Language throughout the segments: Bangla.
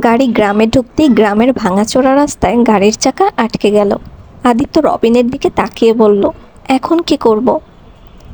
গাড়ি গ্রামে ঢুকতেই গ্রামের ভাঙাচোরা রাস্তায় গাড়ির চাকা আটকে গেল। আদিত্য রবিনের দিকে তাকিয়ে বলল, এখন কি করব?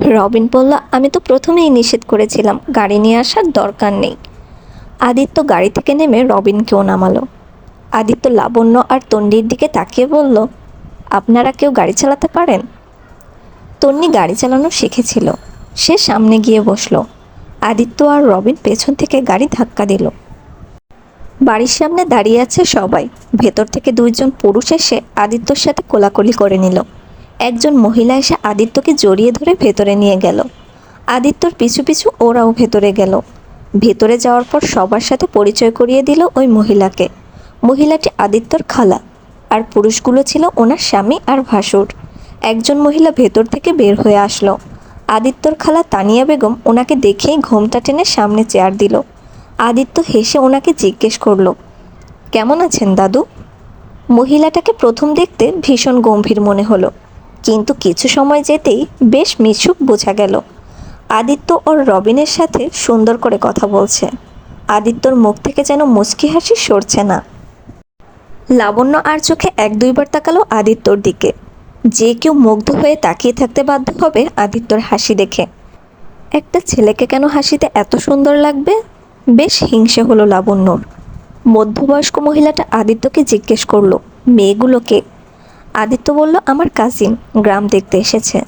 রবিন বলল, আমি তো প্রথমেই নিষেধ করেছিলাম, গাড়ি নিয়ে আসার দরকার নেই। আদিত্য গাড়ি থেকে নেমে রবিনকেও নামালো। আদিত্য লাবণ্য আর তন্ডির দিকে তাকিয়ে বলল, আপনারা কেউ গাড়ি চালাতে পারেন? তন্নি গাড়ি চালানো শিখেছিল। সে সামনে গিয়ে বসল। আদিত্য আর রবিন পেছন থেকে গাড়ি ধাক্কা দিল। বাড়ির সামনে দাঁড়িয়ে আছে সবাই। ভেতর থেকে দুইজন পুরুষ এসে আদিত্যর সাথে কোলাকুলি করে নিল। একজন মহিলা এসে আদিত্যকে জড়িয়ে ধরে ভেতরে নিয়ে গেল। আদিত্যর পিছু পিছু ওরাও ভেতরে গেল। ভেতরে যাওয়ার পর সবার সাথে পরিচয় করিয়ে দিল ওই মহিলাকে। মহিলাটি আদিত্যর খালা আর পুরুষগুলো ছিল ওনার স্বামী আর ভাসুর। একজন মহিলা ভেতর থেকে বের হয়ে আসলো। আদিত্যর খালা তানিয়া বেগম ওনাকে দেখেই ঘোমটা টেনে সামনে চেয়ার দিল। আদিত্য হেসে ওনাকে জিজ্ঞেস করল, কেমন আছেন দাদু? মহিলাটাকে প্রথম দেখতে ভীষণ গম্ভীর মনে হলো, কিন্তু কিছু সময় যেতেই বেশ মিছুক বোঝা গেল, আদিত্য ওর রবিনের সাথে সুন্দর করে কথা বলছে। আদিত্যর মুখ থেকে যেন মুচকি হাসি সরছে না। লাবণ্য আর চোখে এক দুইবার তাকালো আদিত্যর দিকে। যে কেউ মুগ্ধ হয়ে তাকিয়ে থাকতে বাধ্য হবে আদিত্যর হাসি দেখে। একটা ছেলেকে কেন হাসিতে এত সুন্দর লাগবে? বেশ হিংসে হলো লাবণ্যর। মধ্যবয়স্ক মহিলাটা আদিত্যকে জিজ্ঞেস করল, মেয়েগুলোকে? আদিত্য বলল, আমার কাজিন গ্রাম দেখতে এসেছে।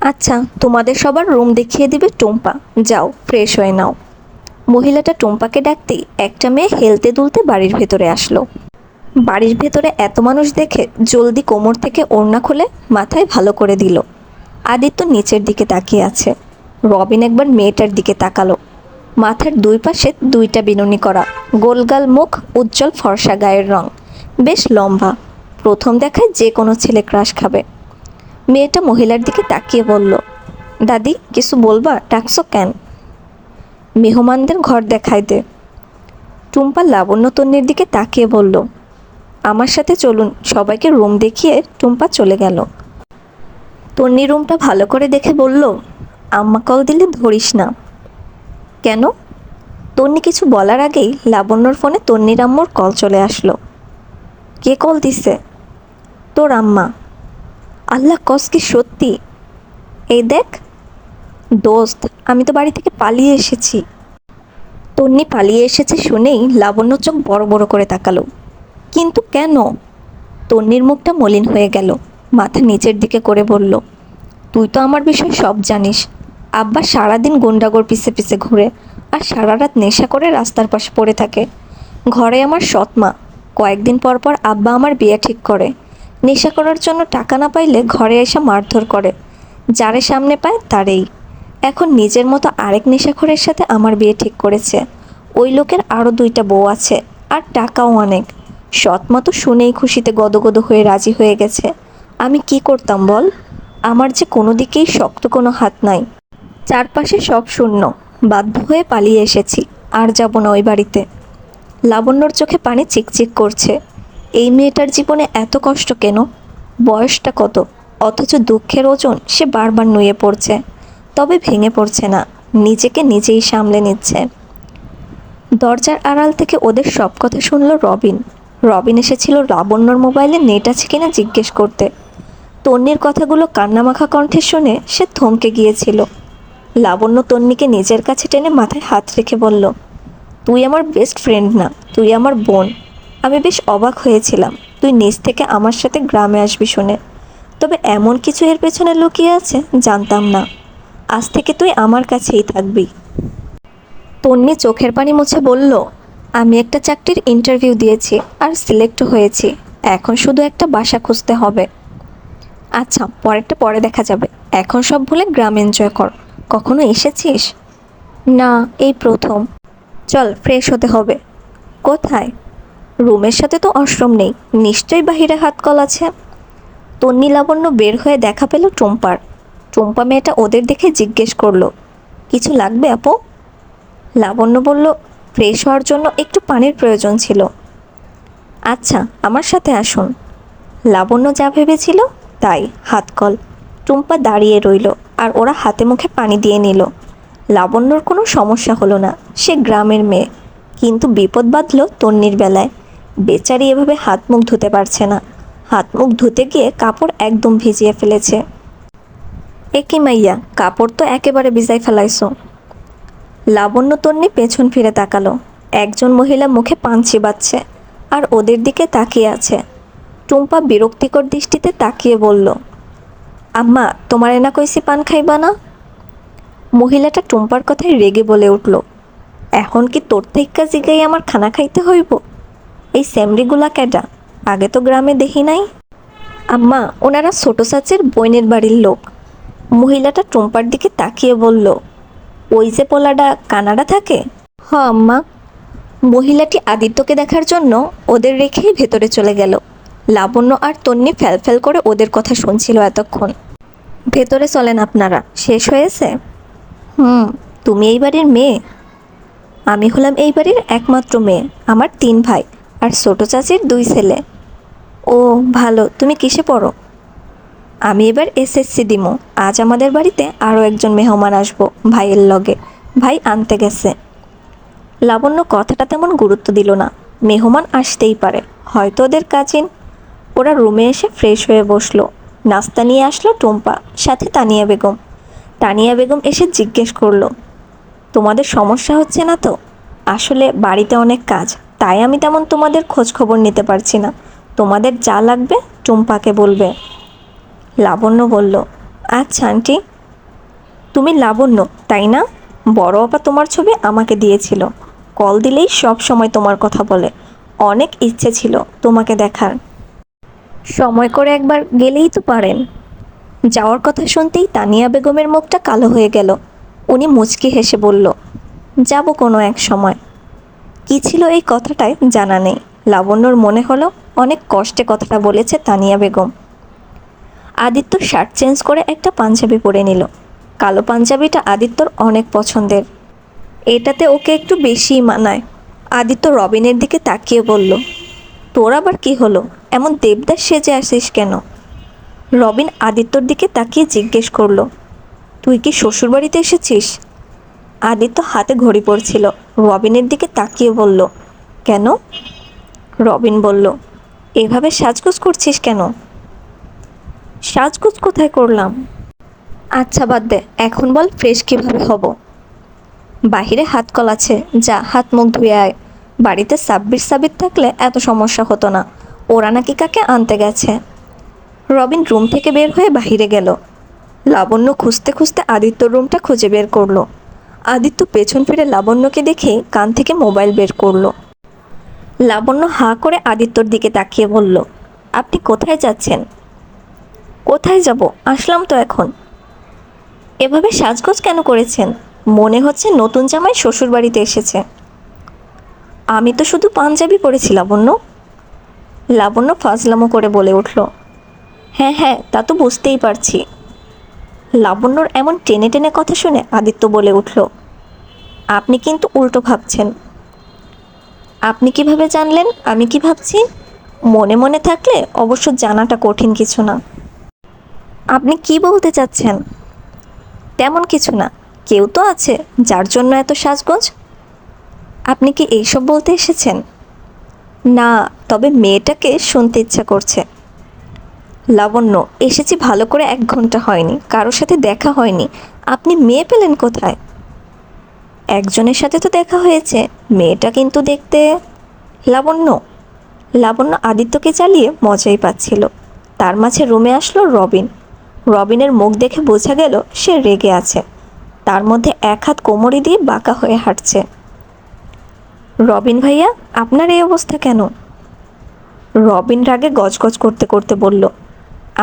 আচ্ছা তোমাদের সবার রুম দেখিয়ে দিবে টুম্পা। যাও ফ্রেশ হয়ে নাও। মহিলাটা টুম্পাকে ডাকতেই একটা মেয়ে হেলতে দুলতে বাড়ির ভেতরে আসলো। বাড়ির ভেতরে এত মানুষ দেখে জলদি কোমর থেকে ওড়না খুলে মাথায় ভালো করে দিল। আদিত্য নিচের দিকে তাকিয়ে আছে। রবিন একবার মেয়েটার দিকে তাকালো। মাথার দুই পাশে দুইটা বিনুনি করা। গোলগাল মুখ, উজ্জ্বল ফর্সা গায়ের রং। বেশ লম্বা। প্রথম দেখায় যে কোনো ছেলে ক্রাশ খাবে। মেয়েটা মহিলার দিকে তাকিয়ে বলল, দাদি, কিছু বলবা? ডাকছো কেন? মেহমানদের ঘর দেখাই দে। টুম্পা লাবণ্য তন্নির দিকে তাকিয়ে বলল, আমার সাথে চলুন, সবাইকে রুম দেখিয়ে টুম্পা চলে গেল। তন্নি রুমটা ভালো করে দেখে বলল, আম্মা কল দিলে ধরিস না। কেন? তন্নি কিছু বলার আগেই লাবণ্যর ফোনে তন্নির আম্মুর কল চলে আসলো। কে কল দিছে? তোর আম্মা। আল্লাহ, কস কি সত্যি? এই দেখ। দোস্ত, আমি তো বাড়ি থেকে পালিয়ে এসেছি। তন্নি পালিয়ে এসেছে শুনেই লাবণ্য চোখ বড় বড় করে তাকালো। কিন্তু কেন? তন্নির মুখটা মলিন হয়ে গেল। মাথা নিচের দিকে করে বলল, তুই তো আমার বিষয় সব জানিস। আব্বা সারাদিন গুন্ডাগর পিছে পিছে ঘুরে আর সারা রাত নেশা করে রাস্তার পাশে পড়ে থাকে। ঘরে আমার সৎ মা কয়েকদিন পর পর আব্বা আমার বিয়ে ঠিক করে। নেশা করার জন্য টাকা না পাইলে ঘরে এসে মারধর করে। যারে সামনে পায় তারেই। এখন নিজের মতো আরেক নেশাখোরের সাথে আমার বিয়ে ঠিক করেছে। ওই লোকের আরও দুইটা বউ আছে আর টাকাও অনেক। সৎ তো শুনেই খুশিতে গদগদ হয়ে রাজি হয়ে গেছে। আমি কি করতাম বল? আমার যে কোনো দিকেই শক্ত কোনো হাত নাই। চারপাশে সব শূন্য। বাধ্য হয়ে পালিয়ে এসেছি, আর যাব না ওই বাড়িতে। লাবণ্যর চোখে পানি চিকচিক করছে। এই মেয়েটার জীবনে এত কষ্ট কেন? বয়সটা কত? অথচ দুঃখের ওজন সে বারবার নুয়ে পড়ছে। তবে ভেঙে পড়ছে না, নিজেকে নিজেই সামলে নিচ্ছে। দরজার আড়াল থেকে ওদের সব কথা শুনল রবিন। রবিন এসেছিল লাবণ্যর মোবাইলে নেট আছে কিনা জিজ্ঞেস করতে। তন্নির কথাগুলো কান্নামাখা কণ্ঠে শুনে সে থমকে গিয়েছিল। লাবণ্য তন্নিকে নিজের কাছে টেনে মাথায় হাত রেখে বলল, তুই আমার বেস্ট ফ্রেন্ড না, তুই আমার বোন। আমি বেশ অবাক হয়েছিলাম। তুই নিজ থেকে আমার সাথে গ্রামে আসবি শুনে। তবে এমন কিছু এর পেছনে লুকিয়ে আছে জানতাম না। আজ থেকে তুই আমার কাছেই থাকবি। তন্নি চোখের পানি মুছে বলল, আমি একটা চাকরির ইন্টারভিউ দিয়েছি আর সিলেক্ট হয়েছি। এখন শুধু একটা বাসা খুঁজতে হবে। আচ্ছা পরেরটা পরে দেখা যাবে। এখন সব ভুলে গ্রাম এনজয় কর। কখনো এসেছিস? না, এই প্রথম। চল ফ্রেশ হতে হবে। কোথায়? রুমের সাথে তো অশ্রম নেই। নিশ্চয়ই বাহিরে হাত কল আছে। তন্নি লাবণ্য বের হয়ে দেখা পেল টুম্পার। টুম্পা মেয়েটা ওদের দেখে জিজ্ঞেস করল, কিছু লাগবে আপু? লাবণ্য বলল ফ্রেশ হওয়ার জন্য একটু পানির প্রয়োজন ছিল। আচ্ছা আমার সাথে আসুন। লাবণ্য যা ভেবেছিল তাই, হাত কল। টুম্পা দাঁড়িয়ে রইল আর ওরা হাতে মুখে পানি দিয়ে নিল। লাবণ্যর কোনো সমস্যা হলো না, সে গ্রামের মেয়ে। কিন্তু বিপদ বাঁধল তন্নির বেলায়। বেচারি এভাবে হাত মুখ ধুতে পারছে না। হাত মুখ ধুতে গিয়ে কাপড় একদম ভিজিয়ে ফেলেছে। এ কি মাইয়া, কাপড় তো একেবারে ভিজাই ফেলাইছো। লাবণ্য তন্নি পেছন ফিরে তাকালো। একজন মহিলা মুখে পান চিবাচ্ছে আর ওদের দিকে তাকিয়ে আছে। টুম্পা বিরক্তিকর দৃষ্টিতে তাকিয়ে বলল আম্মা, তোমার এনা কইছি পান খাইবা না? মহিলাটা টুম্পার কথায় রেগে বলে উঠল, এখন কি তোর থেকে জিগাই আমার খানা খাইতে হইব? এই স্যামরিগুলা কেডা? আগে তো গ্রামে দেখি নাই? আম্মা, ওনারা ছোট চাচের বইনের বাড়ির লোক। মহিলাটা টুম্পার দিকে তাকিয়ে বলল, ওই যে পোলাডা কানাডা থাকে? হ, আম্মা। মহিলাটি আদিত্যকে দেখার জন্য ওদের রেখেই ভেতরে চলে গেল। লাবণ্য আর তন্নি ফ্যাল করে ওদের কথা শুনছিল এতক্ষণ। ভেতরে চলেন আপনারা, শেষ হয়েছে? হুম, তুমি এই বাড়ির মেয়ে। আমি হলাম এই বাড়ির একমাত্র মেয়ে, আমার তিন ভাই আর ছোটো চাচির দুই ছেলে। ও, ভালো, তুমি কিসে পড়ো? আমি এবার এসএসসি দিমো আজ আমাদের বাড়িতে আরও একজন মেহমান আসব ভাইয়ের লগে, ভাই আনতে গেছে। লাবণ্য কথাটা তেমন গুরুত্ব দিল না, মেহমান আসতেই পারে, হয়তো ওদের কাজিন ওরা রুমে এসে ফ্রেশ হয়ে বসল। নাস্তা নিয়ে আসলো টুম্পা, সাথে তানিয়া বেগম। তানিয়া বেগম এসে জিজ্ঞেস করল, তোমাদের সমস্যা হচ্ছে না তো? আসলে বাড়িতে অনেক কাজ, তাই আমি তেমন তোমাদের খোঁজ খবর নিতে পারছি না। তোমাদের যা লাগবে টুম্পাকে বলবে। লাবণ্য বলল আচ্ছা আন্টি। তুমি লাবণ্য, তাই না? বড় আপা তোমার ছবি আমাকে দিয়েছিল। কল দিলেই সব সময় তোমার কথা বলে। অনেক ইচ্ছে ছিল তোমাকে দেখার। সময় করে একবার গেলেই তো পারেন। যাওয়ার কথা শুনতেই তানিয়া বেগমের মুখটা কালো হয়ে গেল। উনি মুচকি হেসে বলল, যাব কোনো এক সময়। কি ছিল এই কথাটায় জানা নেই। লাবণ্যর মনে হলো অনেক কষ্টে কথাটা বলেছে তানিয়া বেগম। আদিত্য শার্ট চেঞ্জ করে একটা পাঞ্জাবি পরে নিল। কালো পাঞ্জাবিটা আদিত্যর অনেক পছন্দের। এটাতে ওকে একটু বেশিই মানায়। আদিত্য রবিনের দিকে তাকিয়ে বলল তোর আবার কি হলো? এমন দেবদাস সেজে আসিস কেন? রবিন আদিত্যর দিকে তাকিয়ে জিজ্ঞেস করল, তুই কি শ্বশুরবাড়িতে এসেছিস? আদিত্য হাতে ঘড়ি পড়ছিল রবিনের দিকে তাকিয়ে বলল, কেন? রবিন বলল, এভাবে সাজগোজ করছিস কেন? সাজগোজ কোথায় করলাম? আচ্ছা বাদ দে, এখন বল, ফ্রেশ কীভাবে হব? বাহিরে হাত কল আছে, যা, হাত, মুখ ধুয়ে আয়। বাড়িতে সাব্বির সাবির থাকলে এত সমস্যা হতো না। ওরা নাকি কাকে আনতে গেছে। রবিন রুম থেকে বের হয়ে বাহিরে গেল। লাবণ্য খুঁজতে খুঁজতে আদিত্য রুমটা খুঁজে বের করল। আদিত্য পেছন ফিরে লাবণ্যকে দেখে কান থেকে মোবাইল বের করল। লাবণ্য হাঁ করে আদিত্যর দিকে তাকিয়ে বলল, আপনি কোথায় যাচ্ছেন? কোথায় যাব? আসলাম তো এখন। এভাবে সাজগোজ কেন করেছেন? মনে হচ্ছে নতুন জামাই শ্বশুর বাড়িতে এসেছে। আমি তো শুধু পাঞ্জাবি পরেছি, লাবণ্য। লাবণ্য ফাজলামো করে বলে উঠল হ্যাঁ হ্যাঁ তা তো বুঝতেই পারছি। লাবণ্যর এমন টেনে টেনে কথা শুনে আদিত্য বলে উঠল, আপনি কিন্তু উল্টো ভাবছেন। আপনি কীভাবে জানলেন আমি কি ভাবছি? মনে মনে থাকলে অবশ্য জানাটা কঠিন কিছু না। আপনি কি বলতে চাচ্ছেন? তেমন কিছু না। কেউ তো আছে যার জন্য এত সাজগোজ আপনি কি এইসব বলতে এসেছেন? না, তবে মেয়েটাকে শুনতে ইচ্ছা করছে। লাবণ্য, এসেছি ভালো করে এক ঘণ্টা হয়নি, কারোর সাথে দেখা হয়নি। আপনি মেয়ে পেলেন কোথায়? একজনের সাথে তো দেখা হয়েছে, মেয়েটা কিন্তু দেখতে লাবণ্য। লাবণ্য আদিত্যকে চালিয়ে মজাই পাচ্ছিল। তার মাঝে রুমে আসলো রবিন। রবিনের মুখ দেখে বোঝা গেল, সে রেগে আছে। তার মধ্যে এক হাত কোমরে দিয়ে বাঁকা হয়ে হাঁটছে। রবিন ভাইয়া, আপনার এই অবস্থা কেন? রবিন রাগে গজগজ করতে করতে বলল,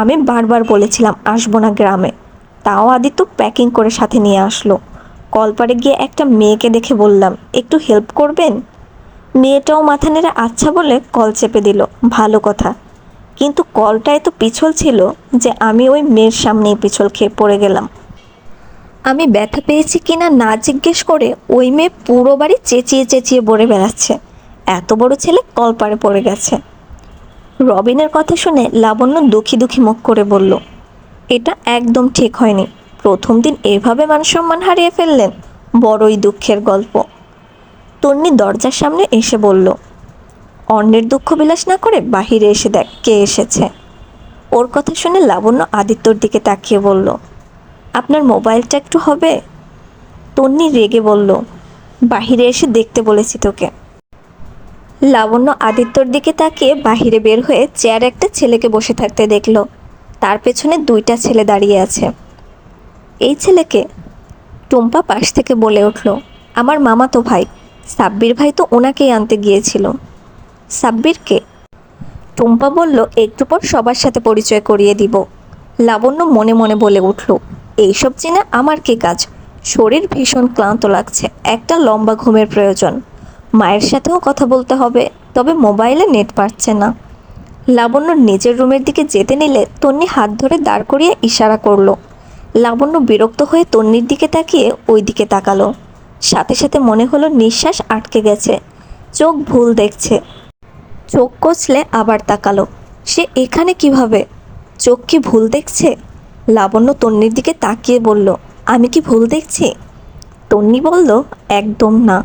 আমি বারবার বলেছিলাম আসব না গ্রামে। তাও আদিত্য প্যাকিং করে সাথে নিয়ে আসলো। কলপারে গিয়ে একটা মেয়েকে দেখে বললাম, একটু হেল্প করবেন? মেয়েটাও মাথা নেড়ে আচ্ছা বলে কল চেপে দিল, ভালো কথা। কিন্তু কলটা এত পিছল ছিল যে আমি ওই মেয়ের সামনেই পিছল খেয়ে পড়ে গেলাম। আমি ব্যথা পেয়েছি কিনা না জিজ্ঞেস করে ওই মেয়ে পুরো বাড়ি চেঁচিয়ে চেঁচিয়ে বলে বেড়াচ্ছে। এত বড় ছেলে কলপারে পড়ে গেছে। রবিনের কথা শুনে লাবণ্য দুঃখী দুঃখী মুখ করে বলল, এটা একদম ঠিক হয়নি। প্রথম দিন এভাবে মান সম্মান হারিয়ে ফেললেন। বড়ই দুঃখের গল্প। তন্নি দরজার সামনে এসে বলল, অন্যের দুঃখ বিলাস না করে বাহিরে এসে দেখ, কে এসেছে? ওর কথা শুনে লাবণ্য আদিত্যর দিকে তাকিয়ে বলল আপনার মোবাইলটা একটু হবে? তন্নি রেগে বলল, বাহিরে এসে দেখতে বলেছি তোকে। লাবণ্য আদিত্যর দিকে তাকিয়ে বাহিরে বের হয়ে চেয়ার একটা ছেলেকে বসে থাকতে দেখল। তার পেছনে দুইটা ছেলে দাঁড়িয়ে আছে। এই ছেলেকে? টুম্পা পাশ থেকে বলে উঠল, আমার মামাতো ভাই, সাব্বির ভাই তো ওনাকেই আনতে গিয়েছিল। সাব্বিরকে টুম্পা বলল, একটু পর সবার সাথে পরিচয় করিয়ে দিব। লাবণ্য মনে মনে বলে উঠল এইসব জেনে আমার কি কাজ? শরীর ভীষণ ক্লান্ত লাগছে, একটা লম্বা ঘুমের প্রয়োজন। মায়ের সাথেও কথা বলতে হবে, তবে মোবাইলে নেট পাচ্ছে না। লাবণ্য নিজের রুমের দিকে যেতে নিলে তন্নি হাত ধরে দাঁড় করিয়ে ইশারা করল। লাবণ্য বিরক্ত হয়ে তন্নির দিকে তাকিয়ে ওই দিকে তাকালো। সাথে সাথে মনে হলো নিঃশ্বাস আটকে গেছে। চোখ ভুল দেখছে। চোখ কচলে আবার তাকালো। সে এখানে কীভাবে? চোখ কি ভুল দেখছে? লাবণ্য তন্নির দিকে তাকিয়ে বলল আমি কি ভুল দেখছি? তন্নি বলল একদম না।